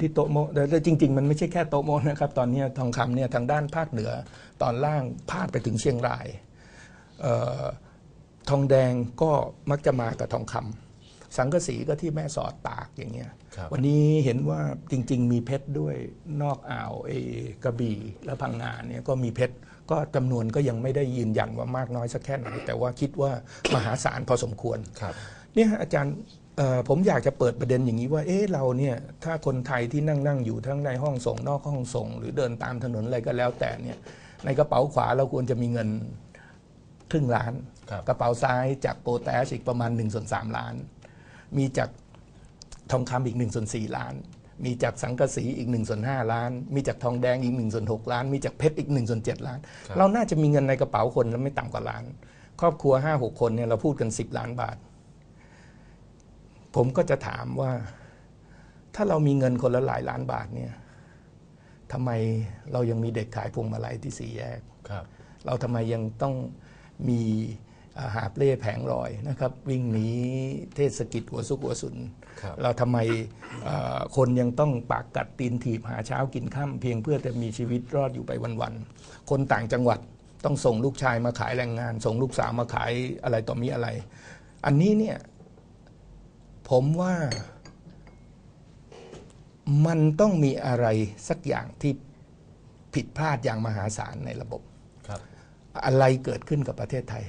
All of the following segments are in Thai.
ที่โตะโมแต่จริง ๆ มันไม่ใช่แค่โตะโมนะครับ ตอนนี้ทองคำเนี่ยทางด้านภาคเหนือตอนล่างพาดไปถึงเชียงรายเออทองแดงก็มักจะมากับทองคำสังกะสีก็ที่แม่สอดตากอย่างเงี้ยครับวันนี้เห็นว่าจริง ๆ มีเพชรด้วยนอกอ่าวเอกระบี่และพังงานเนี่ยก็มีเพชรก็จำนวนก็ยังไม่ได้ยืนยันว่ามากน้อยสักแค่ไหนแต่ว่าคิดว่ามหาศาลพอสมควรครับเนี่ยฮะอาจารย์เอ่อ ผมอยากจะเปิดประเด็นอย่างนี้ว่า เอ๊ะเราเนี่ย ถ้าคนไทยที่นั่งนั่งอยู่ทั้งในห้องส่งนอกห้องส่ง หรือเดินตามถนนอะไรก็แล้วแต่เนี่ย ในกระเป๋าขวาเราควรจะมีเงินครึ่งล้านครับกระเป๋าซ้ายจากโปรแตสอีกประมาณ1ส่วน3ล้าน มีจากทองคำอีก1ส่วน4ล้าน มีจากสังกะสีอีก1ส่วน5ล้าน มีจากทองแดงอีก1ส่วน6ล้าน มีจากเพชรอีก1ส่วน7ล้านครับเราน่าจะมีเงินในกระเป๋าคนแล้วไม่ต่ำกว่าล้าน ครอบครัว5 6คนเนี่ยเราพูดกัน 10 ล้านบาท ผมก็จะถามว่า ถ้าเรามีเงินคนละหลายล้านบาทเนี่ยทำไมเรายังมีเด็กขายพวงมาลัยที่สี่แยกครับเราทำไมยังต้องมีอ่าหาบเล่แผงลอยนะครับ วิ่งหนีเทศกิจหัวซุกหัวสุนครับเราทำไมเอ่อคนยังต้องปากกัดตีนถีบหาเช้ากินข้าเพียงเพื่อจะมีชีวิตรอดอยู่ไปวันๆคนต่างจังหวัดต้องส่งลูกชายมาขายแรงงาน ส่งลูกสาวมาขายอะไรต่อมีอะไร อันนี้เนี่ย ผมว่ามันต้องมีอะไรสักอย่างที่ผิดพลาดอย่างมหาศาลในระบบครับ อะไรเกิดขึ้นกับประเทศไทย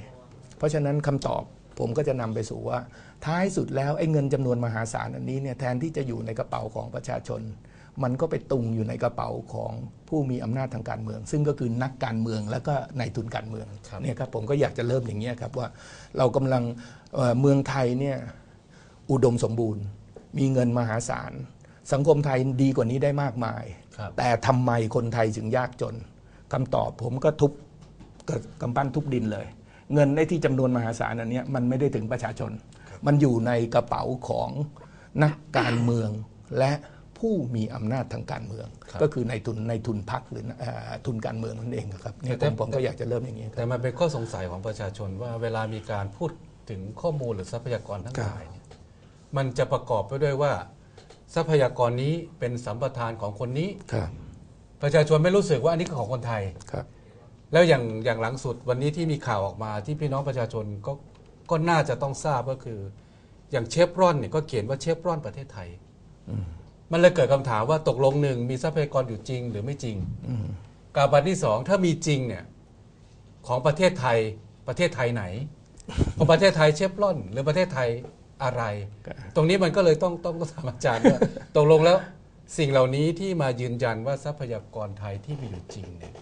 เพราะฉะนั้นคำตอบผมก็จะนำไปสู่ว่า ท้ายสุดแล้วไอ้เงินจำนวนมหาศาลอันนี้เนี่ยแทนที่จะอยู่ในกระเป๋าของประชาชน มันก็ไปตุงอยู่ในกระเป๋าของผู้มีอำนาจทางการเมือง ซึ่งก็คือนักการเมืองแล้วก็นายทุนการเมืองครับเนี่ยครับผมก็อยากจะเริ่มอย่างนี้ยครับว่าเรากำลังเอ่อเมืองไทยเนี่ย อุดมสมบูรณ์ มีเงินมหาศาล สังคมไทยดีกว่านี้ได้มากมายครับแต่ทำไมคนไทยถึงยากจนคำตอบผมก็ทุบกับกำปั้นทุบดินเลย เงินในที่จำนวนมหาศาลอันเนี้ยมันไม่ได้ถึงประชาชน มันอยู่ในกระเป๋าของนักการเมืองและผู้มีอำนาจทางการเมืองครับก็คือในทุนในทุนพักหรือเอ่อทุนการเมืองนั่นเองครับเนี่ยแต่ผมผมก็อยากจะเริ่มอย่างนี้ครับแต่มันเป็นข้อสงสัยของประชาชนว่าเวลามีการพูดถึงข้อมูลหรือทรัพยากรทั้งหลายเนี่ย มันจะประกอบไปด้วยว่า ทรัพยากรนี้เป็นสัมปทานของคนนี้ ครับประชาชนไม่รู้สึกว่าอันนี้คือของคนไทย ครับ แล้วอย่างอย่างหลังสุดวันนี้ที่มีข่าวออกมาที่พี่น้องประชาชนก็ก็น่าจะต้องทราบก็คือ อย่างเชฟรอนเนี่ยก็เขียนว่าเชฟรอนประเทศไทย มันเลยเกิดคำถามว่าตกลงหนึ่งมีทรัพยากรอยู่จริงหรือไม่จริงกับประที่สองถ้ามีจริงเนี่ยของประเทศไทยประเทศไทยไหน ของประเทศไทยเชฟรอน หรือประเทศไทย อะไรครับตรงนี้มันก็เลยต้องต้องต้องถามอาจารย์ว่าตกลงแล้วสิ่งเหล่านี้ที่มายืนยันว่าทรัพยากรไทยที่มีอยู่จริงเนี่ย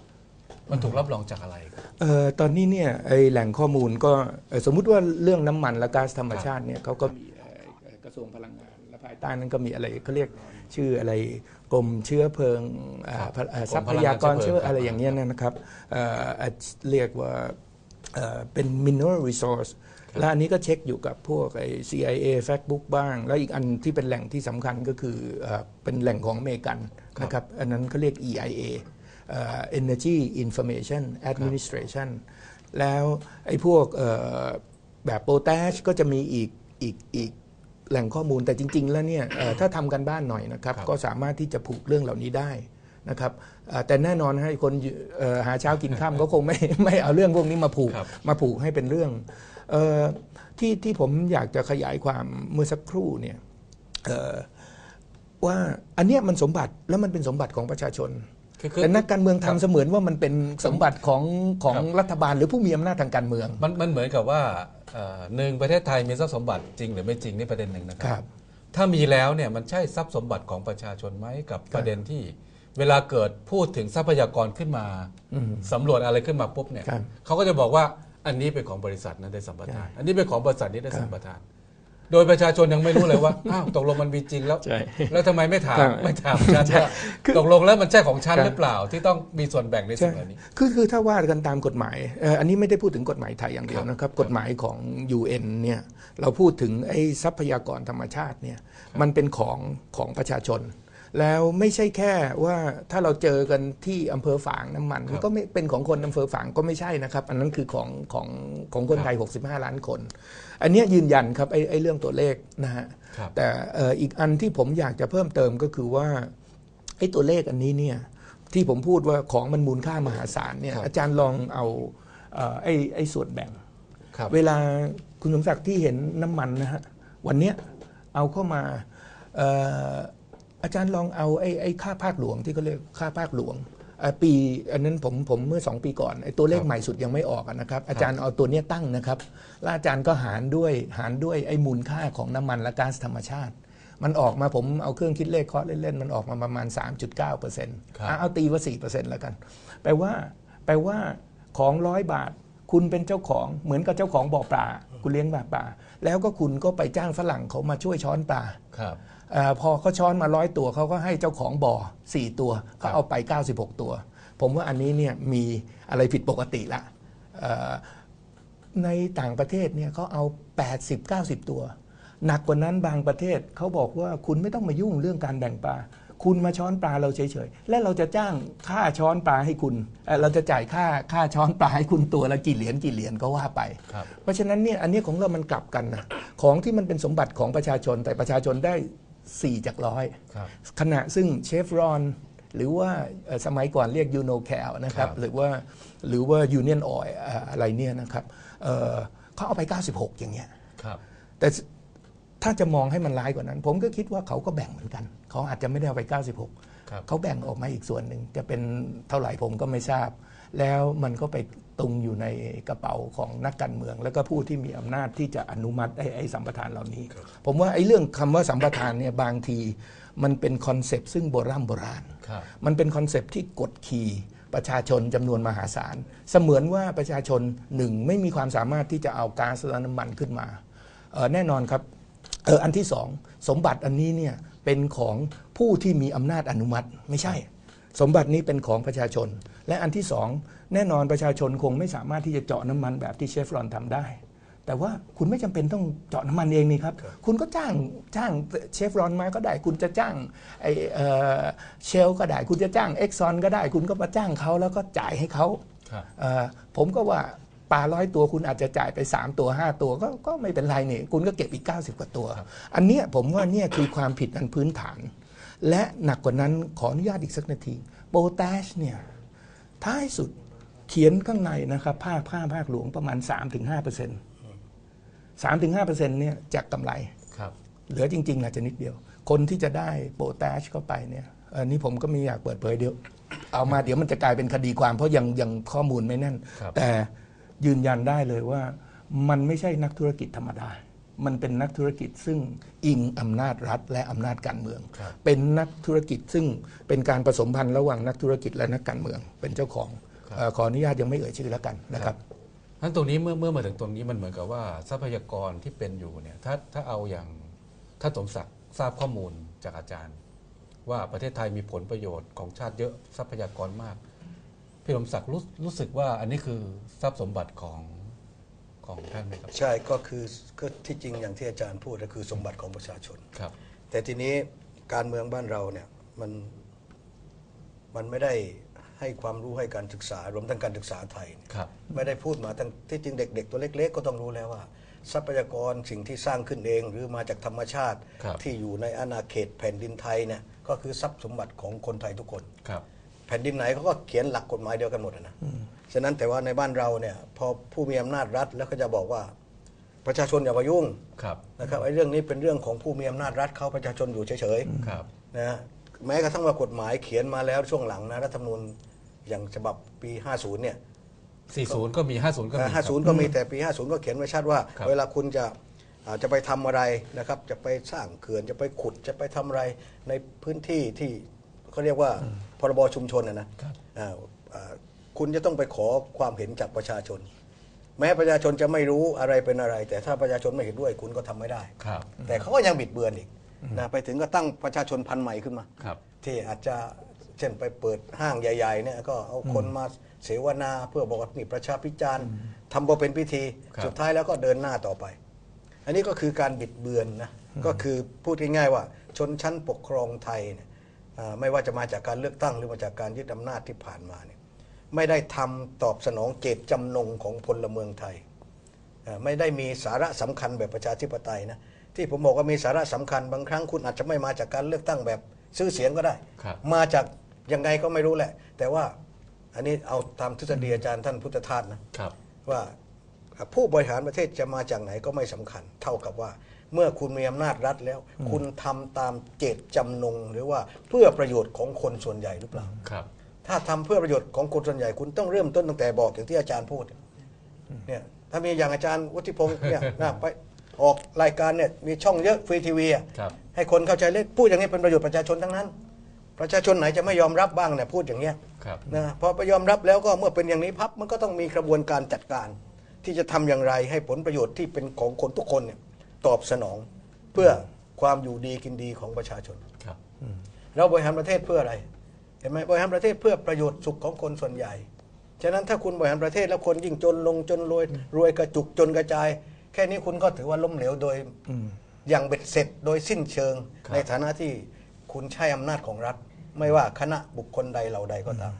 มันถูกรับรองจากอะไรครับเอ่อตอนนี้เนี่ยไอแหล่งข้อมูลก็เอ่อสมมุติว่าเรื่องน้ำมันและก๊าซธรรมชาติเนี่ยเขาก็มีเอ่อเอ่อกระทรวงพลังงานและภายใต้นั้นก็มีอะไรเขาเรียกชื่ออะไรกรมเชื้อเพลิงอ่าครับพะเอ่อกรทรัมพพลังงานยากรเชื้เชื้ออเพลิงอะไรอย่างเงี้ยนะครับเอ่ออะเรียกว่าเอ่อเป็น mineral resource และอันนี้ก็เช็คอยู่กับพวกไอ้ CIA Factbook บ้าง แล้วอีกอันที่เป็นแหล่งที่สำคัญก็คือเอ่อเป็นแหล่งของอเมริกันนะครับอันนั้นเขาเรียก EIA เอ่อ Energy Information Administration แล้วไอ้พวกเอ่อแบบโปแทสก็จะมีอีกอีกอีกแหล่งข้อมูลแต่จริง ๆ แล้วเนี่ยเอ่อถ้าทำกันบ้านหน่อยนะครับครับก็สามารถที่จะผูกเรื่องเหล่านี้ได้นะครับเอ่อแต่แน่นอนให้คนอยู่เอ่อหาเช้ากินข้ามก็คงไม่ไม่เอาเรื่องพวกนี้มาผูกครับมาผูกให้เป็นเรื่องเออ ที่ที่ผมอยากจะขยายความเมื่อสักครู่เนี่ยเอ่อว่าอันเนี้ยมันสมบัติแล้วมันเป็นสมบัติของประชาชนคือคือแต่นักการเมืองครับทำเสมือนว่ามันเป็นสมบัติของของครับรัฐบาลหรือผู้มีอำนาจทางการเมือง มันมันเหมือนกับว่าเอ่อหนึ่งประเทศไทยมีทรัพย์สมบัติจริงหรือไม่จริงนี่ประเด็นหนึ่งนะคครัรับบถ้ามีแล้วเนี่ยมันใช่ทรัพย์สมบัติของประชาชนไหมกับประเด็นที่ เวลาเกิดพูดถึงทรัพยากรขึ้นมาสำรวจอะไรขึ้นมาปุ๊บเนี่ยครับเขาก็จะบอกว่า อันนี้เป็นของบริษัทนั้นได้สัมปทานใช่อันนี้เป็นของบริษัทนี้ได้ครับสัมปทาน โดยประชาชนยังไม่รู้เลยว่า อ้าวตกลงมันมีจริงแล้ว ใช่ แล้วทำไมไม่ถามครับไม่ถามฉันว่าคือตกลงแล้วมันใช่ของฉันครับหรือเปล่า ที่ต้องมีส่วนแบ่งในใช่สิ่งเหล่านี้ คือคือถ้าว่ากันตามกฎหมายเอ่ออันนี้ไม่ได้พูดถึงกฎหมายไทยอย่างเดียวครับนะครับ กฎหมายของ UN เนี่ยเราพูดถึงไอ้ทรัพยากรธรรมชาติเนี่ยมันเป็นของของประชาชน แล้วไม่ใช่แค่ว่าถ้าเราเจอกันที่อำเภอฝางน้ำมันครับมันก็ไม่เป็นของคนอำเภอฝางก็ไม่ใช่นะครับ อันนั้นคือของของของคนไทย 65 ล้านคน อันเนี้ยยืนยันครับไอ้ไอ้เรื่องตัวเลขนะฮะครับแต่เอ่ออีกอันที่ผมอยากจะเพิ่มเติมก็คือว่าไอ้ตัวเลขอันนี้เนี่ยที่ผมพูดว่าของมันมูลค่ามหาศาลเนี่ยครับอาจารย์ลองเอาเอ่อไอ้ไอ้ส่วนแบ่งครับเวลาคุณสมศักดิ์ที่เห็นน้ำมันนะฮะวันเนี้ยเอาเข้ามาเอ่ออาจารย์ลองเอาไอ้ไอ้ค่าภาคหลวงที่เขาเรียกค่าภาคหลวงเอ่อปีอันนั้นผมผมเมื่อสองปีก่อนไอ้ตัวเลขครับใหม่สุดยังไม่ออกอะนะครับ อาจารย์เอาตัวเนี้ยตั้งนะครับแล้วอาจารย์ก็หารด้วยหารด้วยไอ้มูลค่าของน้ำมันและก๊าซธรรมชาติ มันออกมาผมเอาเครื่องคิดเลขเคาะเล่นๆมันออกมาประมาณ 3.9%เปอร์เซ็นต์ครับเอาตีว่า4%แล้วกัน แปลว่าแปลว่าของร้อยบาท คุณเป็นเจ้าของเหมือนกับเจ้าของบ่อปลาคุณเลี้ยงแบบปลาแล้วก็คุณก็ไปจ้างฝรั่งเขามาช่วยช้อนปลาครับเออพอเขาช้อนมาร้อยตัวเขาก็ให้เจ้าของบ่อ 4 ตัวครัเขาบเอาไป 96 ตัว ผมว่าอันนี้เนี่ยมีอะไรผิดปกติละเอ่อในต่างประเทศเนี่ยเขาเอา 80 90 ตัว หนักกว่านั้นบางประเทศเขาบอกว่าคุณไม่ต้องมายุ่งเรื่องการแบ่งปลาคุณมาช้อนปลาเราเฉยๆ และเราจะจ้างค่าช้อนปลาให้คุณเอ่อเราจะจ่ายค่าค่าช้อนปลาให้คุณตัวละกี่เหรียญกี่เหรียญก็ว่าไปครับเพราะฉะนั้นเนี่ยอันนี้ของเรามันกลับกันนะ ของที่มันเป็นสมบัติของประชาชนแต่ประชาชนได้ 4 จากร้อยครับขณะซึ่งเชฟรอนหรือว่าเอ่อสมัยก่อนเรียกยูโนแคลนะครับครับหรือว่าหรือว่ายูเนียนออยอะไรเนี่ยนะครับเอ่อเขาเอาไป 96 อย่างเงี้ยครับแต่ถ้าจะมองให้มันร้ายกว่านั้น ผมก็คิดว่าเขาก็แบ่งเหมือนกัน เขาอาจจะไม่ได้เอาไป 96ครับเขาแบ่งออกมาอีกส่วนหนึ่งจะเป็นเท่าไหร่ผมก็ไม่ทราบ แล้วมันก็ไปตุงอยู่ในกระเป๋าของนักการเมือง แล้วก็ผู้ที่มีอำนาจที่จะอนุมัติไอ้ไอ้สัมปทานเหล่านี้ ผมว่าไอ้เรื่องคำว่าสัมปทานเนี่ยบางทีมันเป็นคอนเซปต์ซึ่งโบราณโบราณครับมันเป็นคอนเซปต์ที่กดขี่ประชาชนจำนวนมหาศาล เสมือนว่าประชาชนหนึ่งไม่มีความสามารถที่จะเอาก๊าซและน้ำมันขึ้นมาเอ่อแน่นอนครับเอออันที่สองสมบัติอันนี้เนี่ยเป็นของผู้ที่มีอำนาจอนุมัติไม่ใช่ สมบัตินี้เป็นของประชาชน และอันที่สองแน่นอนประชาชนคงไม่สามารถที่จะเจาะน้ำมันแบบที่เชฟรอนทำได้ แต่ว่าคุณไม่จำเป็นต้องเจาะน้ำมันเองนี่ครับ คุณก็จ้างจ้างเชฟรอนมาก็ได้ คุณจะจ้างไอเอ่อเชลก็ได้ คุณจะจ้างเอ็กซอนก็ได้ คุณก็มาจ้างเขาแล้วก็จ่ายให้เขาครับเอ่อผมก็ว่าปลาร้อยตัวคุณอาจจะจ่ายไป 3 ตัว 5 ตัวก็ก็ไม่เป็นไรนี่คุณก็เก็บอีก 90 กว่าตัว อันเนี้ยผมว่าเนี่ยคือความผิดอันพื้นฐาน และหนักกว่านั้นขออนุญาตอีกสักนาทีโปแทสเนี่ยท้ายสุดเขียนข้างในนะครับภาคภาคภาคหลวงประมาณ 3-5%เปอร์เซ็นต์สามถึงห้าเปอร์เซ็นต์เนี่ยจากกำไรครับเหลือจริงๆอาจจะนิดเดียว คนที่จะได้โปรแทชเข้าไปเนี่ยอันนี้ผมก็ไม่อยากเปิดเผยเดี๋ยวเอามาเดี๋ยวมันจะกลายเป็นคดีความเพราะยังยังข้อมูลไม่แน่นครับแต่ยืนยันได้เลยว่ามันไม่ใช่นักธุรกิจธรรมดา มันเป็นนักธุรกิจซึ่งอิงอำนาจรัฐ และอำนาจการเมืองครับเป็นนักธุรกิจซึ่งเป็นการผสมพันธ์ระหว่างนักธุรกิจและนักการเมือง เป็นเจ้าของเอ่อขออนุญาตยังไม่เอ่ยชื่อแล้วกันนะครับนั้นตรงนี้เมื่อเมื่อมาถึงตรงนี้มันเหมือนกับว่าทรัพยากรที่เป็นอยู่เนี่ยถ้าถ้าเอาอย่างถ้าสมศักดิ์ทราบข้อมูลจากอาจารย์ ว่าประเทศไทยมีผลประโยชน์ของชาติเยอะทรัพยากรมากพี่สมศักดิ์รู้รู้สึกว่าอันนี้คือทรัพย์สมบัติของ ของท่านไหมครับ ใช่ก็คือก็ที่จริงอย่างที่อาจารย์พูดก็คือสมบัติของประชาชน ครับ แต่ทีนี้การเมืองบ้านเราเนี่ยมันมันไม่ได้ให้ความรู้ให้การศึกษารวมทั้งการศึกษาไทยเนี่ยครับ ไม่ได้พูดมาตั้งที่จริงเด็ก ๆ ตัวเล็ก ๆ ก็ต้องรู้แล้วว่า ทรัพยากรสิ่งที่สร้างขึ้นเอง หรือมาจากธรรมชาติ ครับ ที่อยู่ในอาณาเขตแผ่นดินไทยเนี่ยก็คือทรัพย์สมบัติของคนไทยทุกคน ครับ แผ่นดินไหนเขาก็เขียนหลักกฎหมายเดียวกันหมดอะนะฉะนั้นแต่ว่าในบ้านเราเนี่ยพอผู้มีอำนาจรัฐแล้วก็จะบอกว่าประชาชนอย่ามายุ่งครับนะครับไอ้เรื่องนี้เป็นเรื่องของผู้มีอำนาจรัฐเขาประชาชนอยู่เฉยครับๆนะแม้กระทั่งว่ากฎหมายเขียนมาแล้วช่วงหลังนะรัฐธรรมนูญอย่างฉบับปี 50 เนี่ย 40 ก็มี 50 ก็มีครับ50 ก็มีแต่ปี 50 ก็เขียนไว้ชัดว่าครับเวลาคุณจะอ่าจะไปทำอะไรนะครับ จะไปสร้างเขื่อนจะไปขุดจะไปทำอะไรในพื้นที่ที่เขาเรียกว่า พรบชุมชนนะนะครับอ่าอ่าคุณจะต้องไปขอความเห็นจากประชาชน แม้ประชาชนจะไม่รู้อะไรเป็นอะไร แต่ถ้าประชาชนไม่เห็นด้วยคุณก็ทำไม่ได้ครับแต่เขาก็ยังบิดเบือนอีกนะไปถึงก็ตั้งประชาชนพันธุ์ใหม่ขึ้นมาครับที่อาจจะเช่นไปเปิดห้างใหญ่ๆเนี่ยก็เอาคนมาเสวนาเพื่อบอกว่านี่ประชาพิจารณ์ทำพอเป็นพิธีครับสุดท้ายแล้วก็เดินหน้าต่อไป อันนี้ก็คือการบิดเบือนนะก็คือพูดง่ายๆว่าชนชั้นปกครองไทยเนี่ยอ่า ไม่ว่าจะมาจากการเลือกตั้งหรือมาจากการยึดอำนาจที่ผ่านมาเนี่ยไม่ได้ทำตอบสนองเจตจำนงของพลเมืองไทยอ่าไม่ได้มีสาระสำคัญแบบประชาธิปไตยนะที่ผมบอกว่ามีสาระสำคัญบางครั้งคุณอาจจะไม่มาจากการเลือกตั้งแบบซื้อเสียงก็ได้ครับมาจากยังไงก็ไม่รู้แหละ แต่ว่าอันนี้เอาตามทฤษฎีอาจารย์ท่านพุทธทาสนะครับว่าผู้บริหารประเทศจะมาจากไหนก็ไม่สำคัญ เท่ากับว่า เมื่อคุณมีอำนาจรัฐแล้ว คุณทำตามเจตจำนง หรือว่าเพื่อประโยชน์ของคนส่วนใหญ่หรือเปล่า ครับ ถ้าทำเพื่อประโยชน์ของคนส่วนใหญ่คุณต้องเริ่มต้นตั้งแต่บอกอย่างที่อาจารย์พูดเนี่ยถ้ามีอย่างอาจารย์วุฒิพงศ์เนี่ยนะไปออกรายการเนี่ยมีช่องเยอะฟรีทีวีอะครับ ให้คนเข้าใจเล่นพูดอย่างนี้เป็นประโยชน์ประชาชนทั้งนั้น ประชาชนไหนจะไม่ยอมรับบ้างเนี่ยพูดอย่างเงี้ย ครับ นะพอไปยอมรับแล้วก็เมื่อเป็นอย่างนี้พับมันก็ต้องมีกระบวนการจัดการ ที่จะทำอย่างไรให้ผลประโยชน์ที่เป็นของคนทุกคนเนี่ย ตอบสนองเพื่อความอยู่ดีกินดีของประชาชน ครับ เราบริหารประเทศเพื่ออะไร เห็นไหมบริหารประเทศเพื่อประโยชน์สุขของคนส่วนใหญ่ ฉะนั้นถ้าคุณบริหารประเทศแล้วคนยิ่งจนลงจนรวยรวยกระจุกจนกระจาย แค่นี้คุณก็ถือว่าล้มเหลวโดยอย่างเบ็ดเสร็จโดยสิ้นเชิง ครับ ในฐานะที่คุณใช้อำนาจของรัฐ ไม่ว่าคณะบุคคลใดเหล่าใดก็ตาม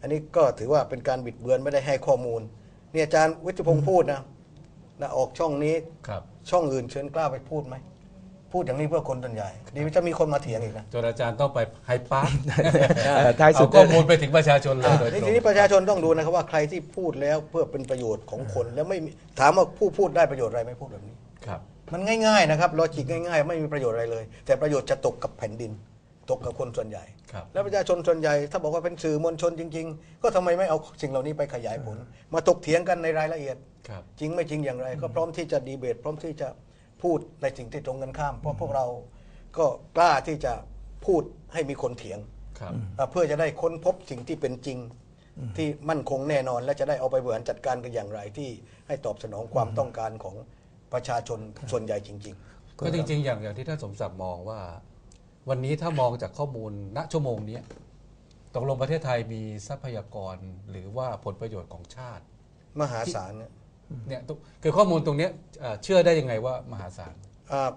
อันนี้ก็ถือว่าเป็นการบิดเบือนไม่ได้ให้ข้อมูลเนี่ยอาจารย์วิทยพงศ์พูดนะนะออกช่องนี้ ครับ ช่องอื่นเชิญกล้าไปพูดไหม พูดอย่างนี้เพื่อคนส่วนใหญ่ดีจะมีคนมาเถียงอีกนะจนอาจารย์ต้องไปไฮปาร์คเอ่อท้ายสุดเอาข้อมูลไปถึงประชาชนเลยโดยตทีรงนี้ประชาชนต้องดูนะครับว่าใครที่พูดแล้วเพื่อเป็นประโยชน์ของคน แล้วไม่มีถามว่าผู้พูดได้ประโยชน์อะไรไม่พูดแบบนี้ ครับ มันง่าย ๆ นะครับลอจิกง่าย ๆ ไม่มีประโยชน์อะไรเลย แต่ประโยชน์จะตกกับแผ่นดิน ตกกับคนส่วนใหญ่ ครับ แล้วประชาชนส่วนใหญ่ ถ้าบอกว่าเป็นสื่อมวลชนจริง ๆ ก็ทำไมไม่เอาสิ่งเหล่านี้ไปขยายผล มาตกเถียงกันในรายละเอียด ครับ จริงไม่จริงอย่างไร ก็พร้อมที่จะดีเบต พร้อมที่จะพูดในสิ่งที่ตรงกันข้าม เพราะพวกเราก็กล้าที่จะพูดให้มีคนเถียง ครับ อ่าเพื่อจะได้ค้นพบสิ่งที่เป็นจริง ที่มั่นคงแน่นอน และจะได้เอาไปบริหารจัดการกันอย่างไรที่ให้ตอบสนองความต้องการของประชาชนส่วนใหญ่จริงก็จริงๆ อย่างอย่างที่ท่านสมศักดิ์มองว่า วันนี้ถ้ามองจากข้อมูลณชั่วโมงเนี้ยตกลงประเทศไทยมีทรัพยากรหรือว่าผลประโยชน์ของชาติๆมหาศาลเนี่ยเนี่ยตุคือข้อมูลตรงเนี้ยเอ่อเชื่อได้ยังไงว่ามหาศาลอ่า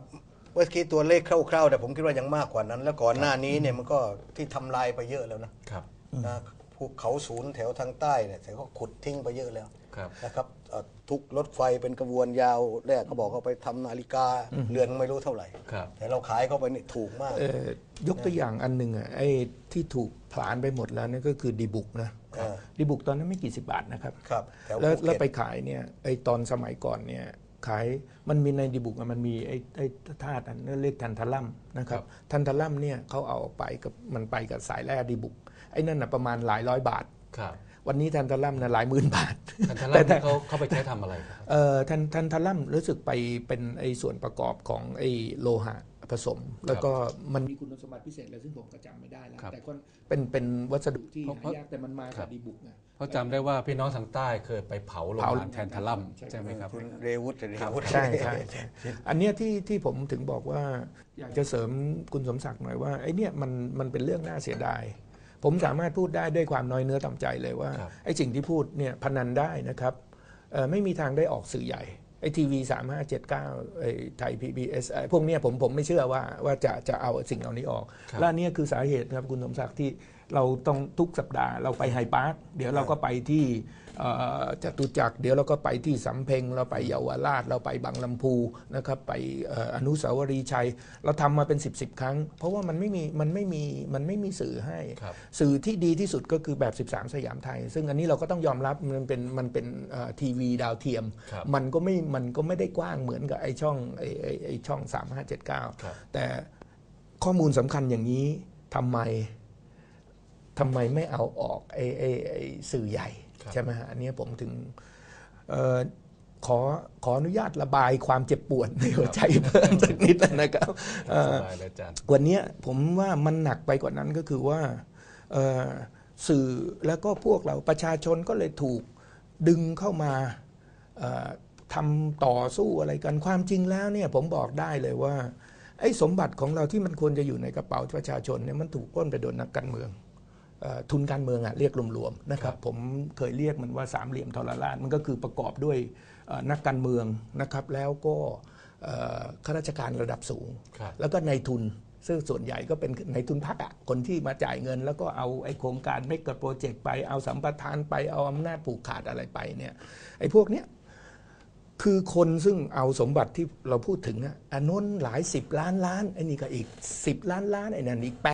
เมื่อกี้ตัวเลขคร่าวๆแต่ผมคิดว่ายังมากกว่านั้น แล้วก่อนหน้านี้เนี่ยมันก็ที่ทำลายไปเยอะแล้วนะครับนะภูเขาศูนย์แถวทางใต้เนี่ยแต่ก็ขุดทิ้งไปเยอะแล้วครับนะครับเอ่อ ทุกรถไฟเป็นกระบวนยาวแรกเขาบอกเขาไปทำนาฬิกาเรือนไม่รู้เท่าไหร่ครับแต่เราขายเข้าไปนี่ถูกมากเอ่อยกตัวอย่างอันหนึ่งอะไอ้ที่ถูกผลาญไปหมดแล้วนี่ก็คือดีบุกนะอ่าดีบุกตอนนั้นไม่กี่สิบบาทนะครับครับแถวแล้วภูเก็ตแล้วไปขายเนี่ยไอ้ตอนสมัยก่อนเนี่ยขายมันมีในดีบุกอะมันมีไอ้ไอ้ธาตุอันนั้นเรียกทันทลัมนะครับทันทลัมเนี่ยเขาเอาไปกับมันไปกับสายแร่ดีบุกไอ้นั่นน่ะประมาณหลายร้อยบาทครับ วันนี้ทันทลัมน่ะหลายหมื่นบาททันทลัมที่เขาเขาไปใช้ทำอะไรครับเอ่อทันทันทลัมรู้สึกไปเป็นไอ้ส่วนประกอบของไอ้โลหะผสม แล้วก็มันมีคุณสมบัติพิเศษอะไรซึ่งผมก็จำไม่ได้แล้วครับแต่ก็เป็นเป็นวัสดุที่เพราะหายากแต่มันมาครัจากบดีบุกนะเพราะจำได้ว่าพี่น้องทางใต้เคยไปเผาโรงเผางานแทนทลัมใช่ไหมครับคุณเรวุฒิเรวุฒิใช่ใช่ใช่อันเนี้ยที่ที่ผมถึงบอกว่า อยากจะเสริมคุณสมศักดิ์หน่อยว่าไอ้เนี่ยมันมันเป็นเรื่องน่าเสียดาย ผมสามารถพูดได้ด้วยความน้อยเนื้อต่ำใจเลยว่าครับไอ้สิ่งที่พูดเนี่ยพนันได้นะครับเอ่อไม่มีทางได้ออกสื่อใหญ่ไอ้ทีวีสามห้าเจ็ดเก้าไอ้ไทยพีบีเอสพวกเนี้ยผมผมไม่เชื่อว่าว่าจะจะเอาสิ่งเหล่านี้ออกครับและอันเนี่ยคือสาเหตุครับคุณสมศักดิ์ที่ เราต้องทุกสัปดาห์เราไปไฮพาร์คเดี๋ยวเราก็ไปที่เอ่อจตุจักรเดี๋ยวเราก็ไปที่สำเพ็งเราไปเยาวราช เราไปบางลำพูนะครับไปเอ่ออนุสาวรีย์ชัย เราทำมาเป็น 10บสครั้ง เพราะว่ามันไม่มีมันไม่มีมันไม่มีสื่อให้ครับสื่อที่ดีที่สุดก็คือแบบ 13 สยามไทย ซึ่งอันนี้เราก็ต้องยอมรับมันเป็นมันเป็นเอ่อทีวีดาวเทียมครับมันก็ไม่มันก็ไม่ได้กว้างเหมือนกับไอ้ช่องไอ้ไอ้ไอ้ช่องครับ3579 แต่ข้อมูลสำคัญอย่างนี้ทำไม ทำไมไม่เอาออกไอ้ไอ้ไอ้สื่อใหญ่ครับใช่ไหมฮะอันเนี้ยผมถึงเอ่อขอขออนุญาตระบายความเจ็บปวดในหัวใจเพิ่มสักนิดนะครับเอ่สอบายเลยอาจารย์วันเนี้ยผมว่ามันหนักไปกว่านั้นก็คือว่าเอ่อสื่อแล้วก็พวกเราประชาชนก็เลยถูกดึงเข้ามาเอ่อทำต่อสู้อะไรกันความจริงแล้วเนี่ยผมบอกได้เลยว่าไอ้สมบัติของเราที่มันควรจะอยู่ในกระเป๋าประชาชนเนี่ยมันถูกปล้นไปโดนนักการเมืองเอ่อ ทุนการเมืองอะเรียกรวมๆนะครับผมเคยเรียกมันว่าสามเหลี่ยมทรราชมันก็คือประกอบด้วยเอ่อนักการเมืองนะครับแล้วก็เอ่อข้าราชการระดับสูงครับแล้วก็ในทุนซึ่งส่วนใหญ่ก็เป็นในทุนพักอะคนที่มาจ่ายเงิน แล้วก็เอาไอ้โครงการเมกะโปรเจกต์ไปเอาสัมปทานไปเอาอำนาจผูกขาดอะไรไปเนี่ยไอ้พวกเนี้ยคือคนซึ่งเอาสมบัติที่เราพูดถึงอะอันนู้นหลายสิบล้านล้านไอ้นี่ก็อีกสิบล้านล้านไอ้นั่นอีก